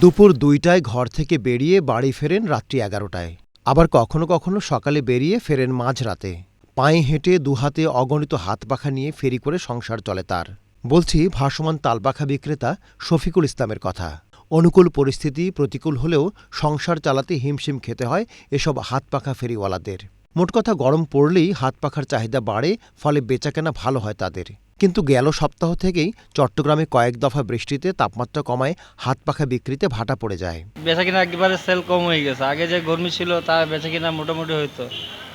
দুপুর দুইটায় ঘর থেকে বেরিয়ে বাড়ি ফেরেন রাত্রি এগারোটায়। আবার কখনো কখনো সকালে বেরিয়ে ফেরেন মাঝরাতে। পায়ে হেঁটে দুহাতে অগণিত হাত পাখা নিয়ে ফেরি করে সংসার চলে তার। বলছি, ভাসমান তালপাখা বিক্রেতা শফিকুল ইসলামের কথা। অনুকূল পরিস্থিতি প্রতিকূল হলেও সংসার চালাতে হিমশিম খেতে হয় এসব হাত পাখা ফেরিওয়ালাদের। মোট কথা গরম পড়লেই হাত পাখার চাহিদা বাড়ে, ফলে বেচাকেনা ভালো হয় তাদের। কিন্তু গেল সপ্তাহ থেকেই চট্টগ্রামে কয়েক দফা বৃষ্টিতে তাপমাত্রা কমায় হাত পাখা বিক্রিতে ভাটা পড়ে যায়। বেচা কিনা একবারে সেল কম হয়ে গেছে। আগে যে গরমি ছিল তা বেচা কিনা মোটামুটি হইতো।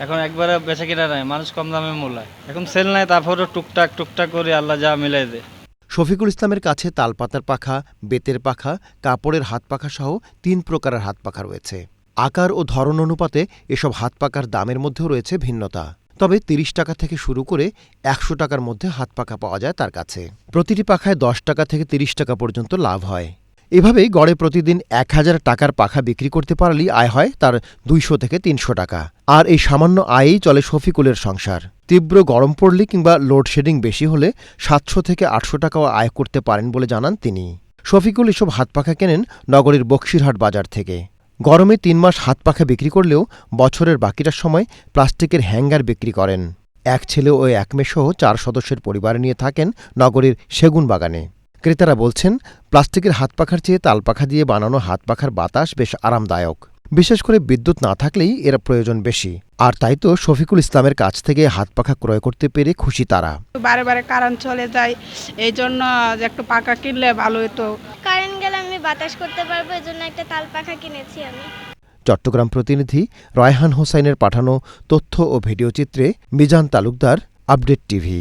এখন একবারে বেচা কিনা নাই মানুষ কম দামে মোলায়। এখন সেল নাই তারপরে টুকটাক টুকটাক করে আল্লাহ যা মিলাই দেয়। শফিকুল ইসলামের কাছে তালপাতার পাখা বেতের পাখা কাপড়ের হাত পাখা সহ তিন প্রকারের হাত পাখা রয়েছে। আকার ও ধরন অনুপাতে এসব হাত পাখার দামের মধ্যেও রয়েছে ভিন্নতা। তবে তিরিশ টাকা থেকে শুরু করে একশো টাকার মধ্যে হাত পাখা পাওয়া যায় তার কাছে। প্রতিটি পাখায় দশ টাকা থেকে তিরিশ টাকা পর্যন্ত লাভ হয়। এভাবেই গড়ে প্রতিদিন এক হাজার টাকার পাখা বিক্রি করতে পারলেই আয় হয় তার দুইশো থেকে তিনশো টাকা। আর এই সামান্য আয়েই চলে শফিকুলের সংসার। তীব্র গরম পড়লে কিংবা লোডশেডিং বেশি হলে সাতশো থেকে আটশো টাকাও আয় করতে পারেন বলে জানান তিনি। শফিকুল এসব হাত পাখা কেনেন নগরীর বক্সিরহাট বাজার থেকে। গরমে তিন মাস হাত পাখা বিক্রি করলেও বছরের বাকিটার সময় প্লাস্টিকের হ্যাঙ্গার বিক্রি করেন। এক ছেলে ও এক মেয়েসহ চার সদস্যের পরিবার নিয়ে থাকেন নগরীর সেগুন বাগানে। ক্রেতারা বলছেন, প্লাস্টিকের হাত পাখার চেয়ে তালপাখা দিয়ে বানানো হাত পাখার বাতাস বেশ আরামদায়ক। বিশেষ করে বিদ্যুৎ না থাকলেই এর প্রয়োজন বেশি। আর তাই তো শফিকুল ইসলামের কাছ থেকে হাত পাখা ক্রয় করতে পেরে খুশি তারা। বারে বারে কারেন্ট চলে যায় এই জন্য একটু পাখা কিনলে ভালো হতো। বাতাস করতে পারব, এজন্য একটা তাল পাখা কিনেছি আমি। চট্টগ্রাম প্রতিনিধি রায়হান হোসাইনের পাঠানো তথ্য ও ভিডিও চিত্রে মিজান তালুকদার, আপডেট টিভি।